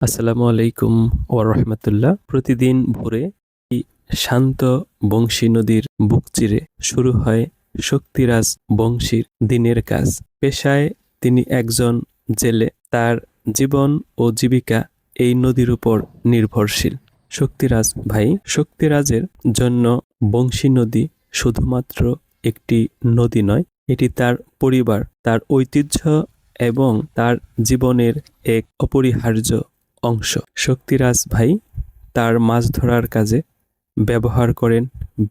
আসসালামু আলাইকুম ওরহমতুল্লাহ প্রতিদিন ভোরে শান্ত বংশী নদীর বুক চিরে শুরু হয় শক্তিরাজ বংশীর দিনের কাজ। পেশায় তিনি একজন জেলে। তার জীবন ও জীবিকা এই নদীর উপর নির্ভরশীল। শক্তিরাজ ভাই, শক্তিরাজের জন্য বংশী নদী শুধুমাত্র একটি নদী নয়, এটি তার পরিবার, তার ঐতিহ্য এবং তার জীবনের এক অপরিহার্য অংশ। শক্তিরাজ ভাই তার মাছ ধরার কাজে ব্যবহার করেন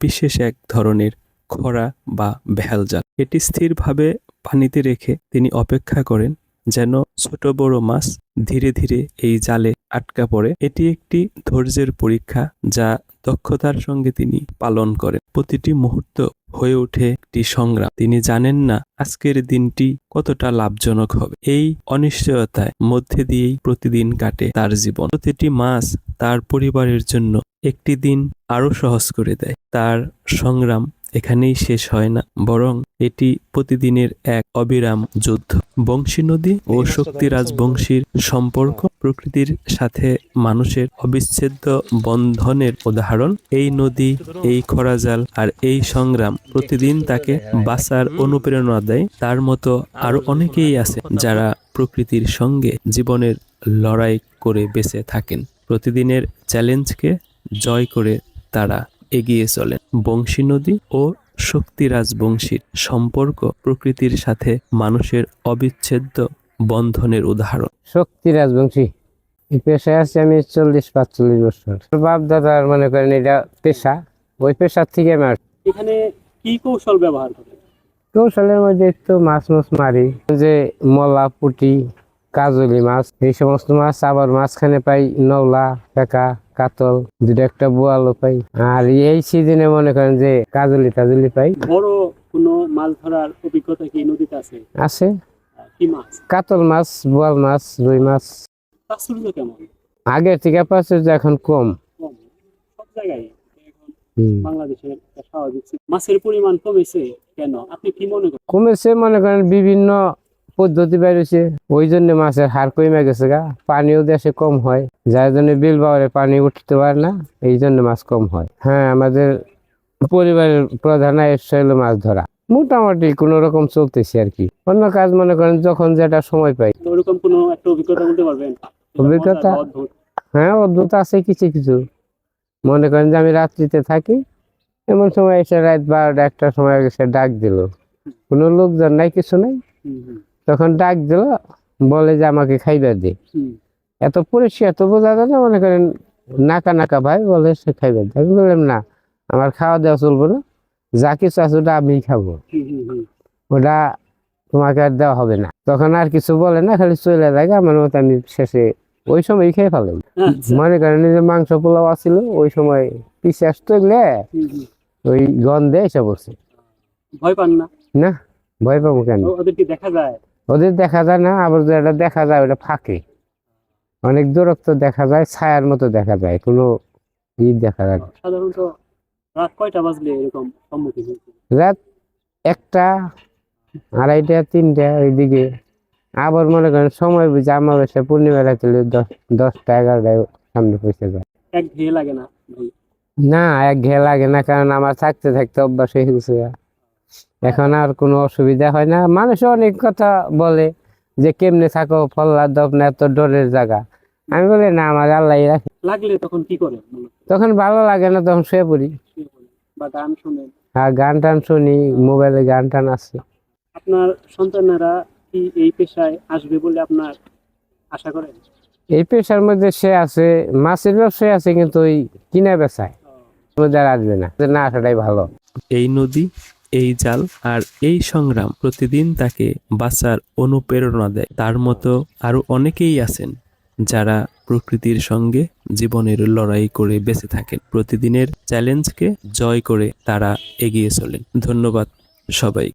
বিশেষ এক ধরনের খরা বা ভ্যাল জাল। এটি স্থিরভাবে পানিতে রেখে তিনি অপেক্ষা করেন যেন ছোট বড় মাছ ধীরে ধীরে এই জালে আটকা পড়ে। এটি একটি ধৈর্যের পরীক্ষা যা দক্ষতার সঙ্গে তিনি পালন করেন। প্রতিটি মুহূর্ত হয়ে ওঠে একটি সংগ্রাম। তিনি জানেন না আজকের দিনটি কতটা লাভজনক হবে। এই অনিশ্চয়তায় মধ্যে দিয়েই প্রতিদিন কাটে তার জীবন। প্রতিটি মাস তার পরিবারের জন্য একটি দিন আরও সহজ করে দেয়। তার সংগ্রাম এখানেই শেষ হয় না, বরং এটি প্রতিদিনের এক অবিরাম যুদ্ধ। বংশী নদী ও শক্তিরাজ বংশীর সম্পর্ক প্রকৃতির সাথে মানুষের অবিচ্ছেদ্য বন্ধনের উদাহরণ। এই নদী এই খরাজাল আর এই সংগ্রাম প্রতিদিন তাকে বাঁচার অনুপ্রেরণা দেয়। তার মতো আরও অনেকেই আছে যারা প্রকৃতির সঙ্গে জীবনের লড়াই করে বেঁচে থাকেন। প্রতিদিনের চ্যালেঞ্জকে জয় করে তারা এগিয়ে চলেন। বংশী নদী ও শক্তিরাজ বংশীর সম্পর্ক প্রকৃতির সাথে মানুষের অবিচ্ছেদ্য বন্ধনের উদাহরণ। শক্তি রাজবংশী এই পেশায় আছি আমি চল্লিশ পাঁচচল্লিশ বছর। বাপ দাদার মনে করেন এটা পেশা ওই পেশার থেকে আমি এখানে কি কৌশল ব্যবহার করে কৌশলের মধ্যে তো মাছ মাছ মারি যে মলা পুটি কাজলি মাছ এই সমস্ত মাছ আবার মাঝখানে পাই নৌলা পেকা কাতল দুটো একটা বোয়ালও পাই। আর এই সিজনে মনে করেন যে কাজলি টাজলি পাই। বড় কোনো মাছ ধরার অভিজ্ঞতা কি নদীতে আছে? আছে। কি মাছ? কাতল মাছ বোয়াল মাছ রুই মাছ। প্রাচুর্য কেমন? আগের থেকে প্রাচুর্য এখন কম। সব জায়গায়। বাংলাদেশের স্বাভাবিক মাছের পরিমাণ কমেছে কেন? আপনি কি মনে করেন? কমেছে মনে করেন বিভিন্ন পদ্ধতি বেরিয়েছে ওই জন্য মাছের হার কমে গেছে গা। পানিও দেশে কম হয় যার জন্য বিল বাওয়ারে পানি উঠতে পারে না এই জন্য মাছ কম হয়। হ্যাঁ আমাদের পরিবারের প্রধান আয়স্য হলো মাছ ধরা। মোটামুটি কোন রকম চলতেছে আর কি। অন্য কাজ মনে করেন যখন যেটা সময় পাই। ওরকম কোনো একটা অভিজ্ঞতা বলতে পারবেন? অভিজ্ঞতা? হ্যাঁ অদ্ভুত আছে কিছু কিছু। মনে করেন যে আমি রাত্রিতে থাকি এমন সময় এসে রাত বারোটা একটার সময় এসে ডাক দিল। কোনো লোকজন নাই কিছু নাই। তখন ডাক দিল বলে যে আমাকে খাইবার দে। এত পরিষ্কার তো বোঝা যায় না মনে করেন নাকা নাকা ভাই বলে সে খাইবার দে। আমি বললাম না আমার খাওয়া দাওয়া চলবো না। যা কিছু আছে ওটা আমি খাব। ওটা তোমাকে আর দেওয়া হবে না। তখন আর কিছু বলে না খালি চলে যায়। আমার মতো আমি শেষে ওই সময় খেয়ে ফেলাম আচ্ছা, মনে করেন এই যে মাংস পোলাও আছিল ওই সময় পিসে আসতো এগুলো। ওই গন্ধে এসে বসে ভয় পান না? না ভয় পাবো কেন? দেখা যায়? ওদের দেখা যায় না আবার যেটা দেখা যায় ওটা ফাঁকে। অনেক দূরত্ব দেখা যায় ছায়ার মতো দেখা যায় কোনো ই দেখা যায়। সাধারণত রাত কয়টা বাজলে এরকম সম্মুখীন রাত একটা আড়াইটা তিনটা ওইদিকে আবার মনে করেন সময় বুঝে আমাবস্যা পূর্ণিমা রাতে দশ দশটা এগারোটায় সামনে পৌঁছে যায়। এক ঘেয়ে লাগে না না এক ঘে লাগে না কারণ আমার থাকতে থাকতে অভ্যাস হয়ে গেছে। এখন আর কোনো অসুবিধা হয় না। মানুষ অনেক কথা বলে যে কেমনে থাকো? ফল্লা দপনা এত ডরের জায়গা। আমি বলি না আমার আল্লাহ রাখে। লাগলে তখন কি মূলত? তখন ভালো লাগে না তখন শুয়ে পড়ি। বা গান টান শুনি মোবাইলে গান টান আছে। আপনার সন্তানেরা কি এই পেশায় আসবে বলে আপনার আশা করেন এই পেশার মধ্যে সে আছে মাছের ব্যবসায় আছে কিন্তু ওই কিনা বেচায়। মধ্যে আর আসবে না। না আসাটাই ভালো। এই নদী এই জাল আর এই সংগ্রাম প্রতিদিন তাকে বাঁচার অনুপ্রেরণা দেয়। তার মতো আরও অনেকেই আছেন যারা প্রকৃতির সঙ্গে জীবনের লড়াই করে বেঁচে থাকেন। প্রতিদিনের চ্যালেঞ্জকে জয় করে তারা এগিয়ে চলেন। ধন্যবাদ সবাই